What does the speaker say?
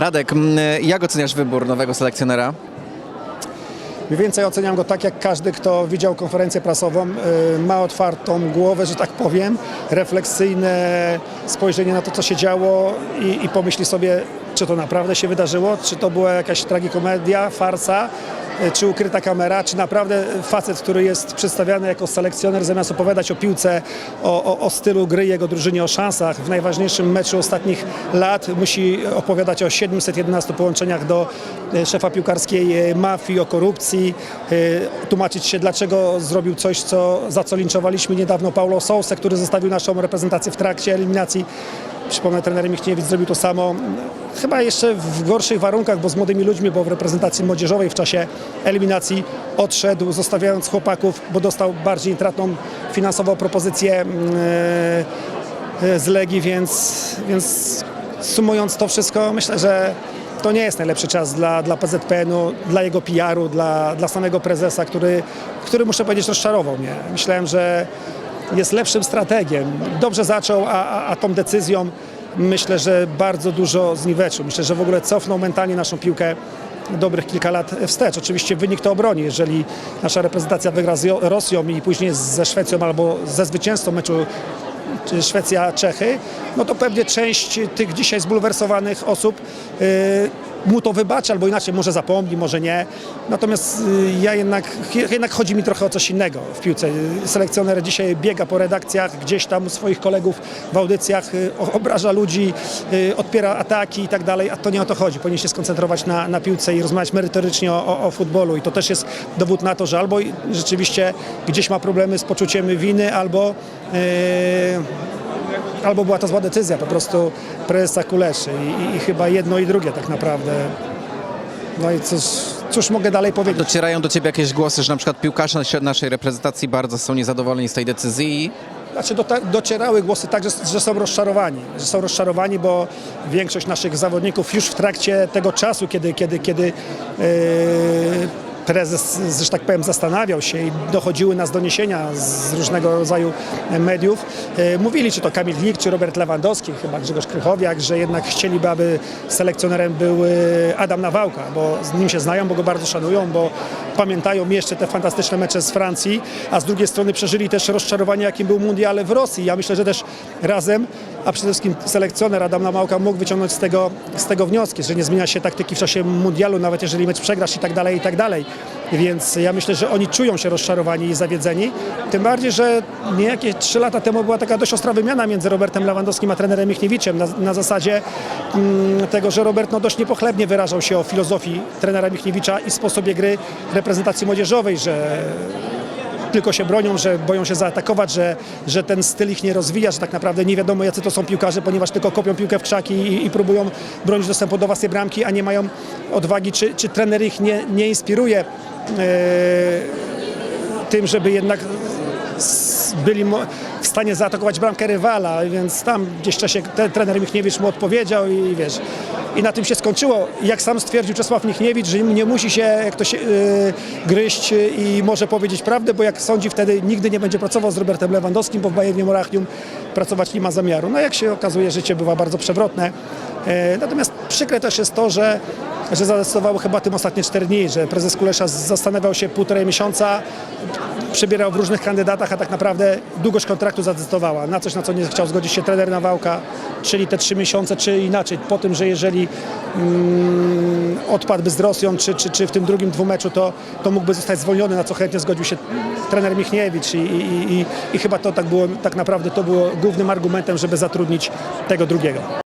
Radek, m, jak oceniasz wybór nowego selekcjonera? Mniej więcej oceniam go tak, jak każdy, kto widział konferencję prasową. Y, Ma otwartą głowę, że tak powiem, refleksyjne spojrzenie na to, co się działo i, i pomyśli sobie, czy to naprawdę się wydarzyło, czy to była jakaś tragikomedia, farsa, czy ukryta kamera, czy naprawdę facet, który jest przedstawiany jako selekcjoner, zamiast opowiadać o piłce, o, o, o stylu gry jego drużynie, o szansach w najważniejszym meczu ostatnich lat, musi opowiadać o 711 połączeniach do y, szefa piłkarskiej y, mafii, o korupcji, tłumaczyć się, dlaczego zrobił coś, co, za co linczowaliśmy niedawno Paulo Sousę, który zostawił naszą reprezentację w trakcie eliminacji. Przypomnę, trener Michniewicz zrobił to samo. Chyba jeszcze w gorszych warunkach, bo z młodymi ludźmi, bo w reprezentacji młodzieżowej w czasie eliminacji odszedł, zostawiając chłopaków, bo dostał bardziej intratną finansową propozycję yy, z Legii, więc, więc sumując to wszystko, myślę, że to nie jest najlepszy czas dla, dla PZPN-u, dla jego PR-u, dla, dla samego prezesa, który, który, muszę powiedzieć, rozczarował mnie. Myślałem, że jest lepszym strategiem. Dobrze zaczął, a, a, a tą decyzją myślę, że bardzo dużo zniweczył. Myślę, że w ogóle cofnął mentalnie naszą piłkę dobrych kilka lat wstecz. Oczywiście wynik to obroni. Jeżeli nasza reprezentacja wygra z Rosją i później ze Szwecją albo ze zwycięzcą meczu Szwecja-Czechy, no to pewnie część tych dzisiaj zbulwersowanych osób y, mu to wybaczy, albo inaczej może zapomni, może nie. Natomiast y, ja jednak, jednak chodzi mi trochę o coś innego w piłce. Selekcjoner dzisiaj biega po redakcjach, gdzieś tam u swoich kolegów w audycjach, y, obraża ludzi, y, odpiera ataki i tak dalej, a to nie o to chodzi. Powinien się skoncentrować na, na piłce i rozmawiać merytorycznie o, o futbolu i to też jest dowód na to, że albo rzeczywiście gdzieś ma problemy z poczuciem winy, albo Yy, albo była to zła decyzja po prostu prezesa Kuleszy I, i, chyba jedno i drugie tak naprawdę. No i cóż, cóż mogę dalej powiedzieć? Docierają do ciebie jakieś głosy, że na przykład piłkarze naszej reprezentacji bardzo są niezadowoleni z tej decyzji i Znaczy dota- docierały głosy tak, że, że są rozczarowani, że są rozczarowani, bo większość naszych zawodników już w trakcie tego czasu, kiedy, kiedy, kiedy yy, prezes, że tak powiem, zastanawiał się i dochodziły nas doniesienia z różnego rodzaju mediów, yy, mówili, czy to Kamil Glik, czy Robert Lewandowski, chyba Grzegorz Krychowiak, że jednak chcieliby, aby selekcjonerem był yy, Adam Nawałka, bo z nim się znają, bo go bardzo szanują, bo pamiętają jeszcze te fantastyczne mecze z Francji, a z drugiej strony przeżyli też rozczarowanie, jakim był mundial w Rosji. Ja myślę, że też razem, a przede wszystkim selekcjoner Adam Namałka mógł wyciągnąć z tego, z tego wnioski, że nie zmienia się taktyki w czasie mundialu, nawet jeżeli mecz przegrasz i tak dalej, i tak dalej. Więc ja myślę, że oni czują się rozczarowani i zawiedzeni. Tym bardziej, że niejakie trzy lata temu była taka dość ostra wymiana między Robertem Lewandowskim a trenerem Michniewiczem na, na zasadzie mm, tego, że Robert no, dość niepochlebnie wyrażał się o filozofii trenera Michniewicza i sposobie gry reprezentacji młodzieżowej, że tylko się bronią, że boją się zaatakować, że, że ten styl ich nie rozwija, że tak naprawdę nie wiadomo jacy to są piłkarze, ponieważ tylko kopią piłkę w krzaki i, i próbują bronić dostępu do własnej bramki, a nie mają odwagi, czy, czy trener ich nie, nie inspiruje e, tym, żeby jednak byli w stanie zaatakować bramkę rywala, więc tam gdzieś w czasie ten trener Michniewicz mu odpowiedział i wiesz, i na tym się skończyło. Jak sam stwierdził Czesław Michniewicz, że nie musi się jak to się, yy, gryźć i może powiedzieć prawdę, bo jak sądzi wtedy nigdy nie będzie pracował z Robertem Lewandowskim, bo w Bayernie Morachium pracować nie ma zamiaru. No jak się okazuje, życie bywa bardzo przewrotne. E, Natomiast przykre też jest to, że, że zadecydowało chyba tym ostatnie cztery dni, że prezes Kulesza zastanawiał się półtorej miesiąca, przebierał w różnych kandydatach, a tak naprawdę długość kontraktu zadecydowała na coś, na co nie chciał zgodzić się trener Nawałka, czyli te trzy miesiące, czy inaczej, po tym, że jeżeli mm, odpadłby z Rosją, czy, czy, czy w tym drugim dwumeczu, to, to mógłby zostać zwolniony, na co chętnie zgodził się trener Michniewicz i, i, i, i chyba to tak było, tak naprawdę to było głównym argumentem, żeby zatrudnić tego drugiego.